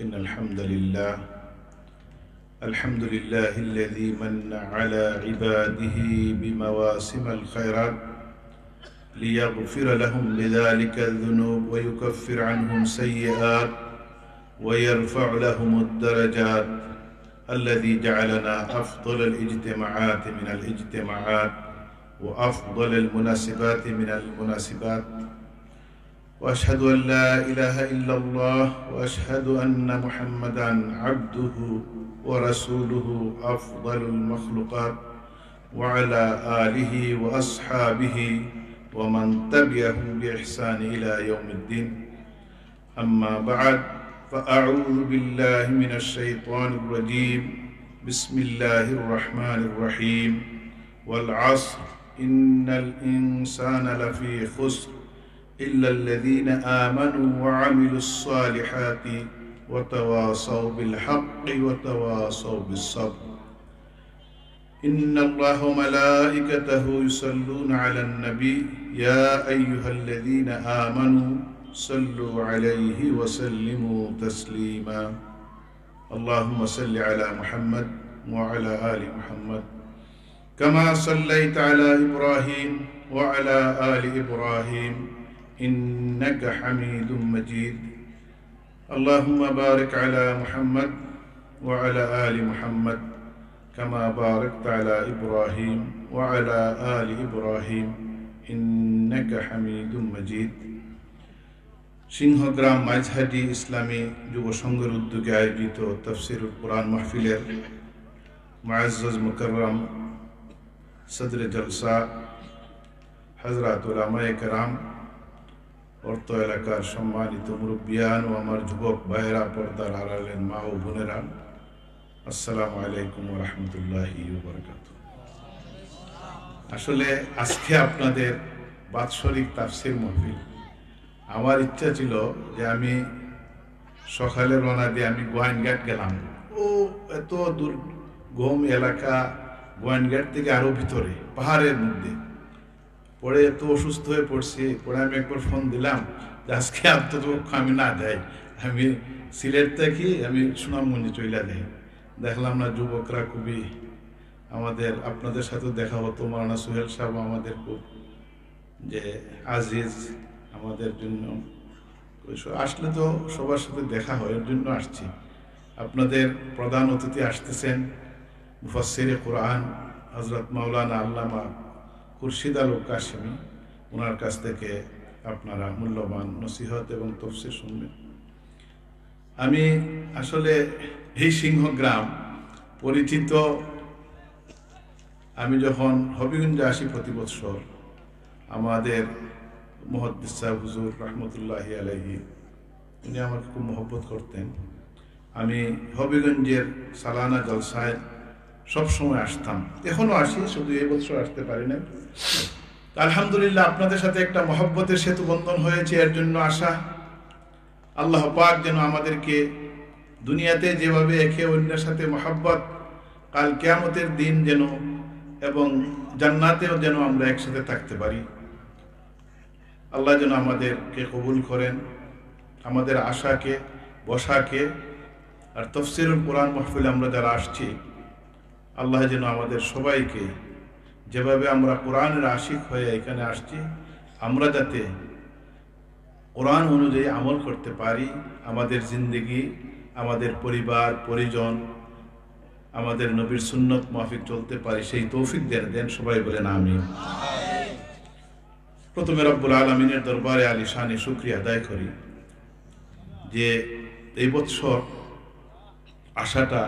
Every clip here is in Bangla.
إن الحمد لله الحمد لله الذي من على عباده بمواسم الخيرات ليغفر لهم بذلك الذنوب ويكفر عنهم سيئات ويرفع لهم الدرجات الذي جعلنا أفضل الاجتماعات من الاجتماعات وأفضل المناسبات من المناسبات. وأشهد أن لا إله إلا الله وأشهد أن محمدا عبده ورسوله أفضل المخلوقات وعلى آله وأصحابه ومن تبعهم بإحسان إلى يوم الدين. أما بعد فأعوذ بالله من الشيطان الرجيم. بسم الله الرحمن الرحيم. والعصر إن الإنسان لفي خسر. إلا الذين آمنوا وعملوا الصالحات وتواصوا بالحق وتواصوا بالصبر. إن الله وملائكته يصلون على النبي. يا أيها الذين آمنوا صلوا عليه وسلموا تسليما. اللهم صل على محمد وعلى آل محمد. كما صليت على إبراهيم وعلى آل إبراهيم. إنك حميد مجيد اللهم بارك على محمد وعلى آل محمد كما باركت على إبراهيم وعلى آل إبراهيم إنك حميد مجيد সিংহগ্রাম মাঝহাটি ইসলামী যুব সংঘের উদ্যোগে আয়োজিত তফসিরুল কোরআন মাহফিলের মায়াজ মুকরম সদরে জলসা হজরত ওলামায়ে কেরাম অর্থ এলাকার সম্মানিত মুরব্বিয়ান ও আমার যুবক ভাইয়েরা পর্দার আড়ালেন মা ও বোনেরা, আসসালামু আলাইকুম রহমতুল্লাহি আসলে আজকে আপনাদের বাৎসরিক তাফসির মহফিল। আমার ইচ্ছা ছিল যে আমি সকালে রওনা দিয়ে আমি গোয়াইনঘাট গেলাম। ও এত দূর গম এলাকা গোয়াইনঘাট থেকে আরও ভিতরে, পাহাড়ের মধ্যে। পরে এত অসুস্থ হয়ে পড়ছি, পরে আমি একবার ফোন দিলাম যে আজকে আত্মপক্ষ আমি না দেয় আমি সিলেট থেকে আমি সুনামগঞ্জে চলে যাই। দেখলাম না যুবকরা খুবই আমাদের, আপনাদের সাথে দেখা হতো মারানা সোহেল সাহেব আমাদের খুব যে আজিজ আমাদের জন্য। আসলে তো সবার সাথে দেখা হয়, এর জন্য আসছি। আপনাদের প্রধান অতিথি আসতেছেন মুফাসির কোরআন হজরত মাওলানা আল্লামা খুরশিদ আলু কাশিমি, ওনার কাছ থেকে আপনারা মূল্যবান নসিহত এবং তফসির শুনবেন। আমি আসলে এই সিংহগ্রাম পরিচিত। আমি যখন হবিগঞ্জে আসি প্রতি বৎসর আমাদের মোহাদ্দিস হুজুর রহমতুল্লাহি আলহি উনি আমাকে খুব মহব্বত করতেন। আমি হবিগঞ্জের সালানা জলসায় সব সময় আসতাম। এখনও আসি, শুধু এই বছর আসতে পারি না আলহামদুলিল্লাহ, আপনাদের সাথে একটা মহব্বতের সেতু বন্ধন হয়েছে, এর জন্য আসা আল্লাহ পাক যেন আমাদেরকে দুনিয়াতে যেভাবে একে অন্যের সাথে মহাব্বত, কাল কেয়ামতের দিন যেন এবং জান্নাতেও যেন আমরা একসাথে থাকতে পারি। আল্লাহ যেন আমাদেরকে কবুল করেন, আমাদের আশাকে, বসাকে, আর তফসিরুল কোরআন মাহফিলে আমরা যারা আসছি আল্লাহ যেন আমাদের সবাইকে যেভাবে আমরা কোরআনের আশিক হয়ে এখানে আসছি, আমরা যাতে কোরআন অনুযায়ী আমল করতে পারি, আমাদের জিন্দগি, আমাদের পরিবার, পরিজন, আমাদের নবীর সুন্নত মাফিক চলতে পারি, সেই তৌফিক দেন দেন সবাই বলেন আমি প্রথমে রব্বুল আলমিনের দরবারে আলী শানে শুক্রিয়া আদায় করি যে এই বৎসর আশাটা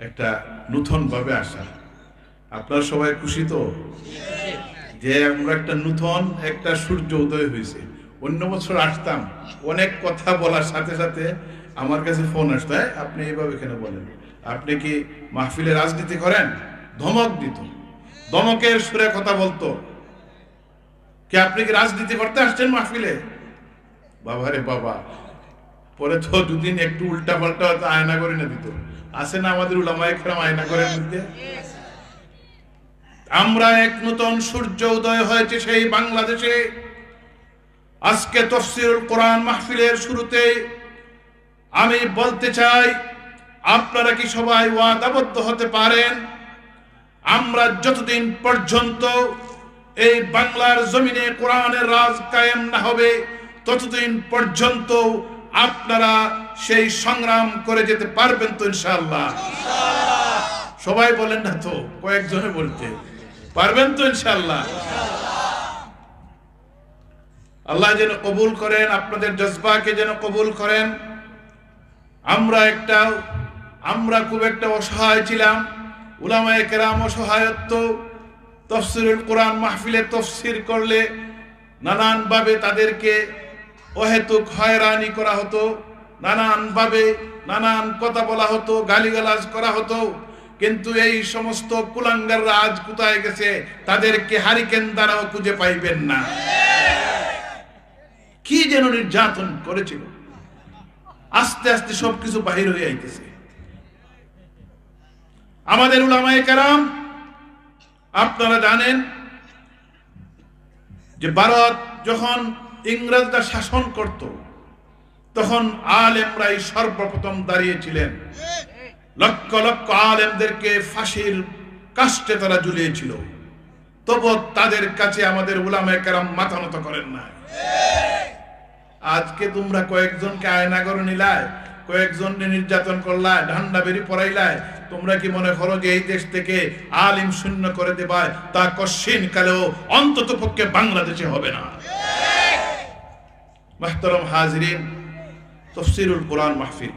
একটা নূতনভাবে আসা। আপনারা সবাই খুশি তো? যে আমরা একটা নূতন একটা সূর্য উদয় হয়েছে। অন্য বছর আসতাম, অনেক কথা বলার সাথে সাথে আমার কাছে ফোন আসতো হ্যাঁ আপনি এইভাবে কেন বলেন? আপনি কি মাহফিলে রাজনীতি করেন? ধমক দিত। ধমকের সুরে কথা বলতো, কি, আপনি কি রাজনীতি করতে আসছেন মাহফিলে? বাবারে বাবা পরে তো দুদিন একটু উল্টা পাল্টা আয়না করে না দিত। আছে না আমাদের উলামায় খেলাম আয়না করে মধ্যে আমরা এক নতুন সূর্য উদয় হয়েছে সেই বাংলাদেশে। আজকে তফসিরুল কোরআন মাহফিলের শুরুতে আমি বলতে চাই, আপনারা কি সবাই ওয়াদাবদ্ধ হতে পারেন? আমরা যতদিন পর্যন্ত এই বাংলার জমিনে কোরআনের রাজ কায়েম না হবে, ততদিন পর্যন্ত আপনারা সেই সংগ্রাম করে যেতে পারবেন তো ইনশাআল্লাহ। সবাই বলেন না তো, কয়েকজনে বলতে। পারবেন তো ইনশাআল্লাহ। আল্লাহ যেন কবুল করেন, আপনাদের জজবাকে যেন কবুল করেন। আমরা একটা, আমরা খুব একটা অসহায় ছিলাম। উলামায়ে কেরাম অসহায়ত্ব, তফসিরুল কোরআন মাহফিলে তফসির করলে নানানভাবে তাদেরকে অহেতুক হয়রানি করা হতো, নানানভাবে নানান কথা বলা হতো, গালিগালাজ করা হতো। কিন্তু এই সমস্ত কুলাঙ্গাররা আজ কোথায় গেছে, তাদেরকে হারিকেন দ্বারাও খুঁজে পাইবেন না। কি যেন নির্যাতন করেছিল। আস্তে আস্তে সবকিছু বাহির হয়ে আইতেছে। আমাদের উলামায়ে কেরাম, আপনারা জানেন যে ভারত যখন ইংরেজরা শাসন করত। তখন আলেমরাই সর্বপ্রথম দাঁড়িয়েছিলেন। লক্ষ লক্ষ আলেমদেরকে ফাঁসির কাষ্টে তারা ঝুলিয়েছিল। তবু তাদের কাছে আমাদের উলামায়ে কেরাম মাথা নত করেন না আজকে তোমরা কয়েকজনকে আয়নাগর নিলায়, কয়েকজনকে নির্যাতন করলায়, ঢান্ডা বেরি পড়াইলায় তোমরা কি মনে করো যে এই দেশ থেকে আলিম শূন্য করে দেবায় তা কশিন কালেও অন্তত পক্ষে বাংলাদেশে হবে না? মাহতরম হাজরিন তফসিরুল কোরআন মাহফিল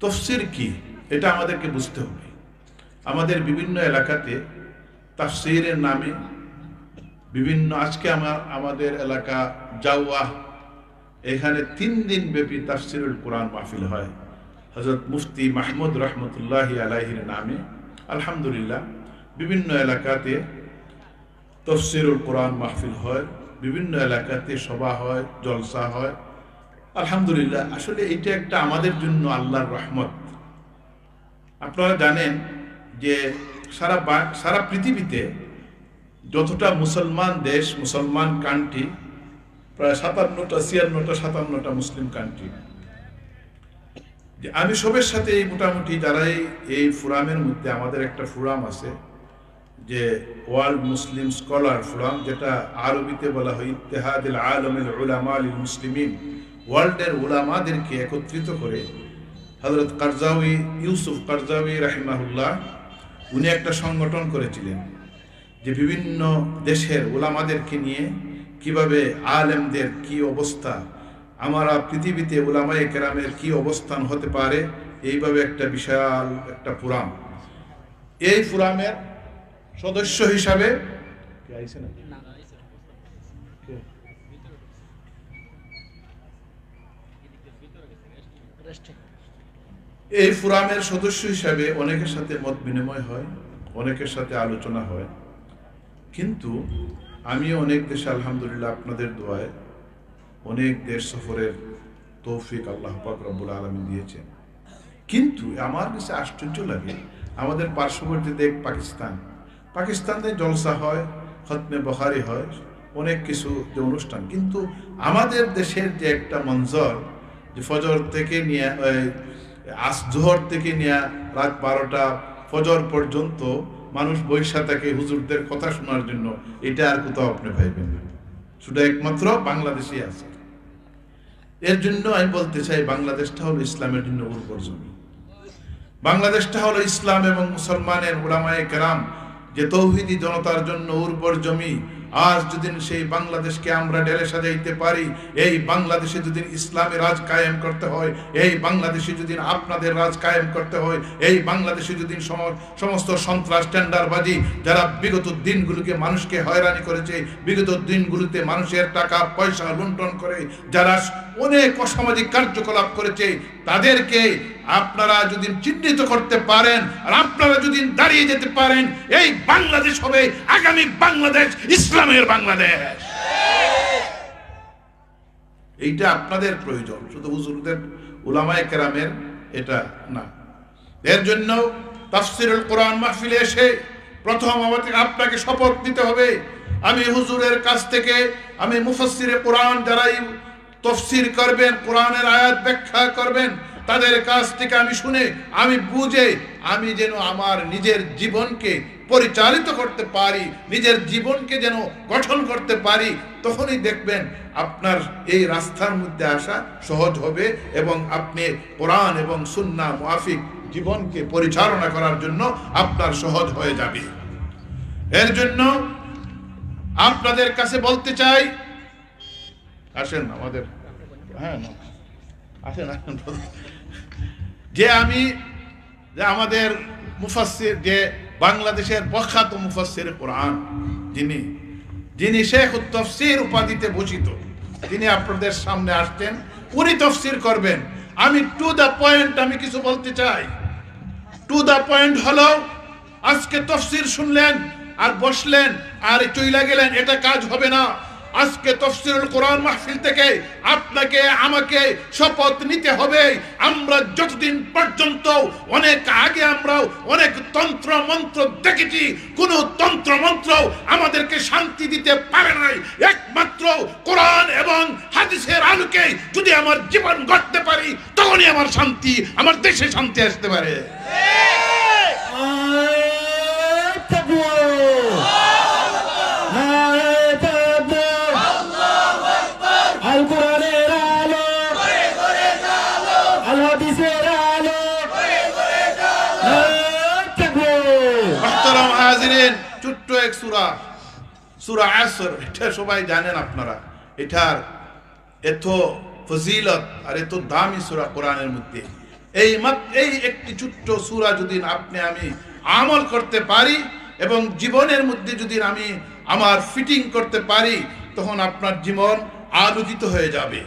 তফসির কি? এটা আমাদেরকে বুঝতে হবে। আমাদের বিভিন্ন এলাকাতে তাফসিরের নামে বিভিন্ন আজকে আমার আমাদের এলাকা জাওয়া, এখানে তিন দিন ব্যাপী তাফসিরুল কোরআন মাহফিল হয়। হজরত মুফতি মাহমুদ রহমতুল্লাহ আলাহির নামে। আলহামদুলিল্লাহ, বিভিন্ন এলাকাতে তফসিরুল কোরআন মাহফিল হয়। বিভিন্ন এলাকাতে সভা হয়, জলসা হয়। আলহামদুলিল্লাহ, আসলে এটা একটা আমাদের জন্য আল্লাহর রহমত। আপনারা জানেন যে সারা সারা পৃথিবীতে যতটা মুসলমান দেশ, মুসলমান কান্ট্রি প্রায় সাতান্নটা, ছিয়ান্নটা, সাতান্নটা মুসলিম কান্ট্রি যে আমি সবের সাথে মোটামুটি যারা এই- এই ফোরামের মধ্যে আমাদের একটা ফোরাম আছে যে ওয়ার্ল্ড মুসলিম স্কলার ফোরাম, যেটা আরবিতে বলা হয় ইত্তেহাদিল আলমিল উলামা মুসলিমিন, ওয়ার্ল্ডের উলামাদেরকে একত্রিত করে হজরত কারজাউই, ইউসুফ কারজাউই রাহিমাহুল্লাহ, উনি একটা সংগঠন করেছিলেন যে বিভিন্ন দেশের ওলামাদেরকে নিয়ে কীভাবে আলেমদের কি অবস্থা, আমরা পৃথিবীতে ওলামায়ে কেরামের কি অবস্থান হতে পারে, এইভাবে একটা বিশাল একটা ফুরাম। এই ফুরামের সদস্য হিসাবে? এই ফোরামের সদস্য হিসাবে অনেকের সাথে মত বিনিময় হয় অনেকের সাথে আলোচনা হয়। কিন্তু আমি অনেক দেশে আলহামদুলিল্লাহ আপনাদের দোয়ায় অনেক দেশ সফরের তৌফিক আল্লাহ পাক রব্বুল আলমী দিয়েছেন। কিন্তু আমার কাছে আশ্চর্য লাগে আমাদের পার্শ্ববর্তী দেশ পাকিস্তান পাকিস্তানে জলসা হয়, খতমে বহারি হয়, অনেক কিছু যে অনুষ্ঠান। কিন্তু আমাদের দেশের যে একটা মঞ্জর, যে ফজর থেকে নিয়ে আস জোহর থেকে নিয়ে রাত বারোটা ফজর পর্যন্ত মানুষ বৈশা থাকে হুজুরদের কথা শোনার জন্য, এটা আর কোথাও আপনি পাইবেন না। শুধু একমাত্র বাংলাদেশে আছে। এর জন্য আমি বলতে চাই, বাংলাদেশটা হলো ইসলামের জন্য উর্বর জমি। বাংলাদেশটা হলো ইসলাম এবং মুসলমানের ওলামায়ে কেরাম যে তৌহিদি জনতার জন্য উর্বর জমি আজ যদি সেই বাংলাদেশকে আমরা ডেলে সাজাইতে পারি, এই বাংলাদেশে যদি ইসলামের রাজ কায়েম করতে হয়, এই বাংলাদেশে যদি আপনাদের রাজ কায়েম করতে হয়, এই বাংলাদেশে যদি সমস্ত সন্ত্রাস, টেন্ডারবাজি, যারা বিগত দিনগুলোকে মানুষকে হয়রানি করেছে, বিগত দিনগুলোতে মানুষের টাকা, পয়সা লুণ্ঠন করে, যারা অনেক অসামাজিক কার্যকলাপ করেছে, তাদেরকে আপনারা যদি চিহ্নিত করতে পারেন, আর আপনারা যদি দাঁড়িয়ে যেতে পারেন, এই বাংলাদেশ হবে আগামী বাংলাদেশ ইসলামের বাংলাদেশ। এইটা আপনাদের প্রয়োজন, শুধু হুজুরদের উলামায়ে কেরামের এটা না। এর জন্য তাফসিরুল কোরআন মাহফিলে এসে প্রথম আমাদের আপনাকে শপথ নিতে হবে। আমি হুজুরের কাছ থেকে, আমি মুফাসসিরে কোরআন যারাই তফসির করবেন, কোরআনের আয়াত ব্যাখ্যা করবেন, তাদের কাছ থেকে আমি শুনে, আমি বুঝে, আমি যেন আমার নিজের জীবনকে পরিচালিত করতে পারি, নিজের জীবনকে যেন গঠন করতে পারি, তখনই দেখবেন আপনার এই রাস্তার মধ্যে আসা সহজ হবে এবং আপনি কোরআন এবং সুন্না, মুআফিক জীবনকে পরিচালনা করার জন্য আপনার সহজ হয়ে যাবে এর জন্য আপনাদের কাছে বলতে চাই, আসেন আমাদের হ্যাঁ। আসেন আসেন যে আমি, যে আমাদের মুফাসসির যে বাংলাদেশের প্রখ্যাত মুফাসের কোরআন, যিনি যিনি শেখ তফসির উপাধিতে ভূষিত, তিনি আপনাদের সামনে আসতেন, উনি তফসির করবেন। আমি টু দ্য পয়েন্ট আমি কিছু বলতে চাই। টু দ্য পয়েন্ট হলো, আজকে তফসির শুনলেন আর বসলেন আর চইলা গেলেন, এটা কাজ হবে না। আজকে তফসিরুল কোরআন মাহফিল থেকে আপনাকে, আমাকে শপথ নিতে হবে। আমরা যতদিন পর্যন্ত অনেক আগে আমরাও অনেক তন্ত্র মন্ত্র দেখেছি, কোন তন্ত্র মন্ত্র আমাদেরকে শান্তি দিতে পারে নাই। একমাত্র কোরআন এবং হাদিসের আলোকে যদি আমার জীবন গড়তে পারি, তখনই আমার শান্তি, আমার দেশে শান্তি আসতে পারে। আল হাজিরিন ছোট্ট এক সূরা সূরা আসর, এটা সবাই জানেন আপনারা। এটার এত ফজিলত আর এত দামি সূরা কোরআনের মধ্যে। এই এই একটি ছোট্ট সূরা যদি আপনি আমি আমল করতে পারি এবং জীবনের মধ্যে যদি আমি আমার ফিটিং করতে পারি, তখন আপনার জীবন আলোকিত হয়ে যাবে।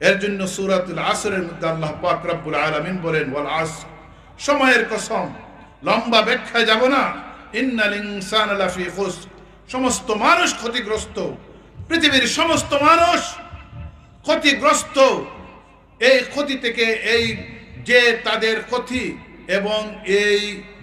এর জন্য সূরাতুল আসরের মধ্যে আল্লাহ পাক রব্বুল আলামিন বলেন, ওয়াল আসর সময়ের কসম, লম্বা ব্যাখ্যায় যাব না। সমস্ত মানুষ ক্ষতিগ্রস্ত। পৃথিবীর সমস্ত মানুষ ক্ষতিগ্রস্ত। এই ক্ষতি থেকে এই যে তাদের ক্ষতি এবং এই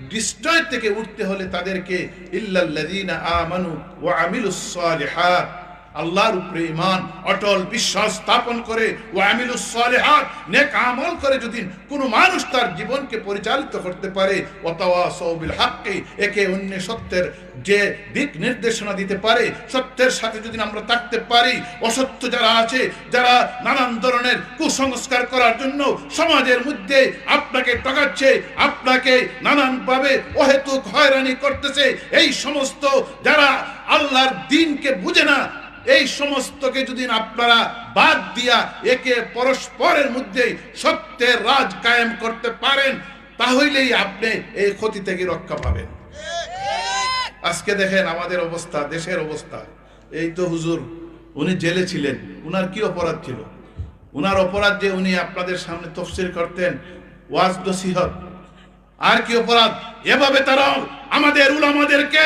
ডিস্ট্রয় থেকে উঠতে হলে তাদেরকে ইল্লাল্লাযীনা আমানু ওয়া আমিলুস সালিহাত। আল্লাহর উপরে ইমান অটল বিশ্বাস স্থাপন করে ও আমিলুস সালিহাত, নেক আমল করে যদি কোনো মানুষ তার জীবনকে পরিচালিত করতে পারে ওয়াতাওয়াসাউ বিল হাক্কি, একে অন্য সত্যের যে দিক নির্দেশনা দিতে পারে, সত্যের সাথে যদি আমরা থাকতে পারি, অসত্য যারা আছে, যারা নানান ধরনের কুসংস্কার করার জন্য সমাজের মধ্যে আপনাকে টকাচ্ছে আপনাকে নানানভাবে অহেতুক হয়রানি করতেছে, এই সমস্ত যারা আল্লাহর দিনকে বুঝে না এই সমস্তকে যদি আপনারা বাদ দিয়া একে পরস্পরের মধ্যে সত্যের রাজ কায়েম করতে পারেন, তাহলেই আপনি এই ক্ষতি থেকে রক্ষা পাবেন। আজকে দেখেন আমাদের অবস্থা, দেশের অবস্থা। এই তো হুজুর, উনি জেলে ছিলেন। উনার কি অপরাধ ছিল? উনার অপরাধ যে উনি আপনাদের সামনে তফসিল করতেন ওয়াজ নসিহত আর কি অপরাধ? এভাবে তারা আমাদের উলামাদেরকে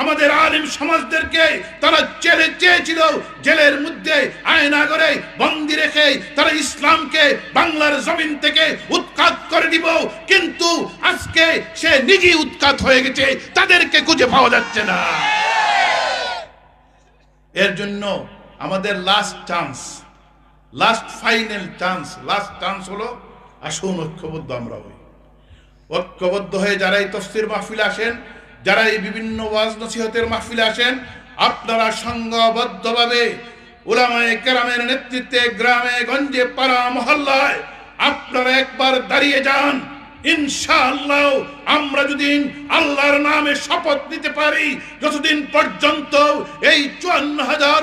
আমাদের আলিম সমাজদেরকে তারা জেলে চেয়েছিল। জেলের মধ্যে আয়না করে বন্দি রেখে তারা ইসলামকে বাংলার জমিন থেকে উৎখাত করে দিব। কিন্তু আজকে সে নিজেই উৎখাত হয়ে গেছে। তাদেরকে খুঁজে পাওয়া যাচ্ছে না। এর জন্য আমাদের last chance last final chance last chance হলো আসুন ঐক্যবদ্ধ আমরা হই। ঐক্যবদ্ধ হয়ে যারা এই তফসির মাহফিলে আসেন যারা এই বিভিন্ন ওয়াজ নসিহতের মাহফিলে আসেন, আপনারা সংঘবদ্ধভাবে উলামায়ে কেরামের নেতৃত্বে গ্রামে, গঞ্জে, পাড়া, মহল্লায় আপনারা একবার দাঁড়িয়ে যান। ইনশাআল্লাহ আমরা যদি আল্লাহর নামে শপথ নিতে পারি, যতদিন পর্যন্ত এই চুয়ান্ন হাজার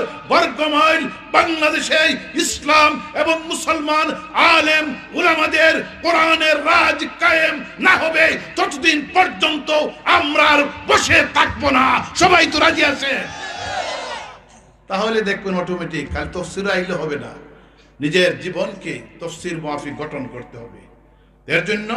বাংলাদেশে ইসলাম এবং মুসলমান আলেম উলামাদের কোরআনের রাজ কায়েম না হবে, ততদিন পর্যন্ত আমরা আর বসে থাকব না। সবাই তো রাজি আছে? তাহলে দেখবেন অটোমেটিক কাল তফসির আইলে হবে না। নিজের জীবনকে তফসির মাফিক গঠন করতে হবে। এর জন্য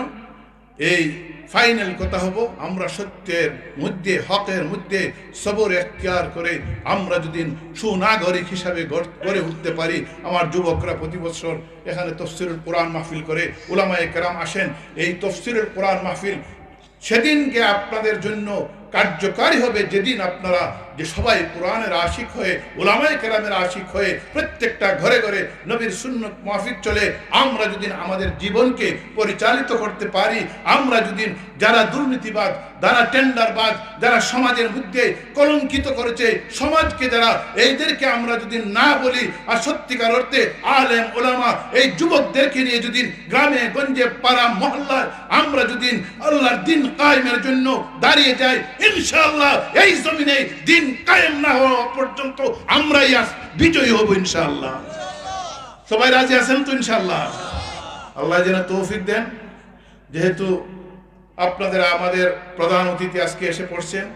এই ফাইনাল কথা হব, আমরা সত্যের মধ্যে, হকের মধ্যে সবর এখতিয়ার করে আমরা যদি সুনাগরিক হিসাবে গড়- উঠতে পারি, আমার যুবকরা প্রতি বছর এখানে তফসিরুল কোরআন মাহফিল করে ওলামায়ে কেরাম আসেন। এই তফসিরুল কোরআন মাহফিল সেদিনকে আপনাদের জন্য কার্যকারী হবে যেদিন আপনারা যে সবাই কোরআনের আশিক হয়ে ওলামাই কেরামের আশিক হয়ে প্রত্যেকটা ঘরে ঘরে নবীর শূন্য মাফিক চলে, আমরা যদি আমাদের জীবনকে পরিচালিত করতে পারি, আমরা যদি যারা দুর্নীতিবাদ, যারা টেন্ডারবাদ, যারা সমাজের মধ্যে কলঙ্কিত করেছে, সমাজকে যারা এইদেরকে আমরা যদি না বলি, আর সত্যিকার অর্থে আলেম, ওলামা, এই যুবকদেরকে নিয়ে যদি গ্রামে, গঞ্জে, পাড়া, মহল্লায় আমরা যদি আল্লাহর দিন কায়েমের জন্য দাঁড়িয়ে যাই ইনশাআল্লাহ এই জমিনে দিন কায়েম না হওয়া পর্যন্ত আমরাই আজ বিজয়ী হব ইনশাআল্লাহ। সবাই রাজি আছেন তো ইনশাআল্লাহ? আল্লাহ যেন তৌফিক দেন। যেহেতু আপনাদের আমাদের প্রধান অতিথি আজকে এসে পড়ছেন,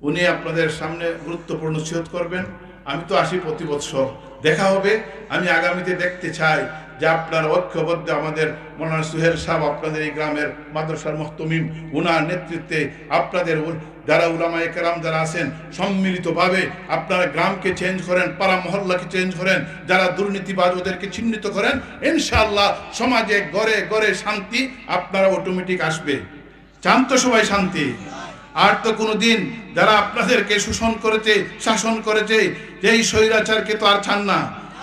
উনি আপনাদের সামনে গুরুত্বপূর্ণ নসিহত করবেন। আমি তো আসি প্রতি বৎসর। দেখা হবে। আমি আগামীতে দেখতে চাই যে আপনার ঐক্যবদ্ধ আমাদের মৌলানা সুহেল সাহেব, আপনাদের এই গ্রামের মাদ্রাসার মহতমিম উনার নেতৃত্বে আপনাদের যারা উলামা একরাম যারা আছেন, সম্মিলিতভাবে আপনারা গ্রামকে চেঞ্জ করেন, পাড়া মহল্লাকে চেঞ্জ করেন, যারা দুর্নীতিবাজ ওদেরকে চিহ্নিত করেন, ইনশাআল্লাহ সমাজে গড়ে গড়ে শান্তি আপনারা অটোমেটিক আসবে। চান তো সবাই শান্তি। আর তো কোনোদিন যারা আপনাদেরকে শোষণ করেছে, শাসন করেছে, যেই স্বৈরাচারকে তো আর চান না,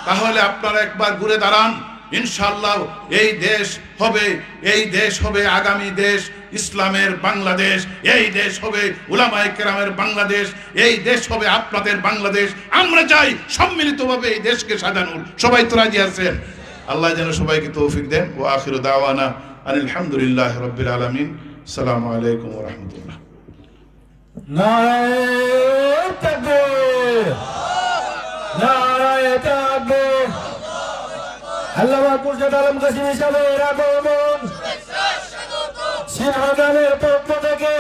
তাহলে আপনারা একবার ঘুরে দাঁড়ান। ইনশাল্লাহ এই দেশ হবে, এই দেশ হবে আগামী দেশ, ইসলামের বাংলাদেশ, এই দেশ হবে উলামায় কেরামের বাংলাদেশ, এই দেশ হবে আপনাদের বাংলাদেশ। আমরা চাই সম্মিলিতভাবে এই দেশকে সাজানোর। সবাই তো রাজি আছেন? আল্লাহ যেন সবাইকে তৌফিক দেন। ও আখির দাওয়ানা আলহামদুলিল্লাহ রবিল আলমিন। সালামু আলাইকুম রহমতুল্লাহ। নারায়ণ নারায়ণ আল্লামা মুর্শিদ আলম কাসিম এরা আগমন সিনহগানের পক্ষ থেকে